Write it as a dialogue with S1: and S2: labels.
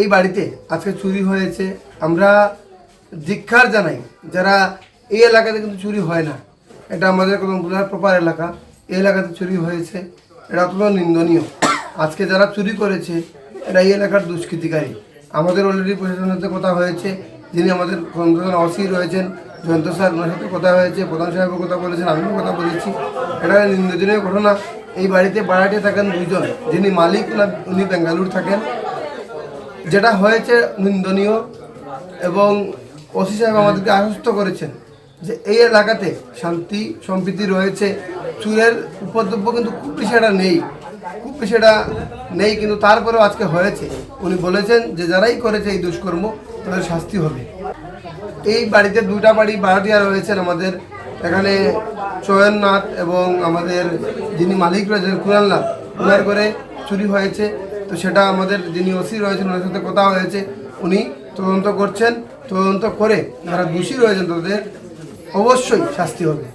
S1: এই বাড়িতে আজকে চুরি হয়েছে। আমরা ধিক্ষার জানাই, যারা এই এলাকাতে কিন্তু চুরি হয় না। এটা আমাদের কোনো কদমপুরার প্রপার এলাকা। এই এলাকাতে চুরি হয়েছে, এটা অত্যন্ত নিন্দনীয়। আজকে যারা চুরি করেছে, এরা এই এলাকার দুষ্কৃতিকারী। আমাদের অলরেডি প্রশাসনের সাথে কথা হয়েছে, যিনি আমাদের কর্মপ্রধান অসি রয়েছেন, জয়ন্ত স্যার, ওনার সাথে কথা হয়েছে, প্রধান সাহেবের কথা বলেছেন, আমিও কথা বলেছি। এটা নিন্দনীয় ঘটনা। এই বাড়িতে ভাড়াটে থাকেন দুইজন, যিনি মালিক উনি বেঙ্গালুর থাকেন। যেটা হয়েছে নিন্দনীয় এবং ওসি সাহেব আমাদেরকে আশ্বস্ত করেছেন যে এই এলাকাতে শান্তি, সম্প্রীতি রয়েছে। চুরের উপদ্রব্য কিন্তু খুব একটা নেই, খুব একটা নেই কিন্তু তারপরেও আজকে হয়েছে। উনি বলেছেন যে যারাই করেছে এই দুষ্কর্ম, তাদের শাস্তি হবে। এই বাড়িতে দুটা বাড়ি ভাড়াটিয়া রয়েছেন আমাদের। এখানে চয়ননাথ এবং আমাদের যিনি মালিক রয়েছেন কুরানলাল ওনার করে চুরি হয়েছে। তো সেটা আমাদের যিনি ওসি রয়েছেন, ওনার সাথে কথা হয়েছে। উনি তদন্ত করছেন। তদন্ত করে যারা দোষী রয়েছেন, তাদের অবশ্যই শাস্তি হবে।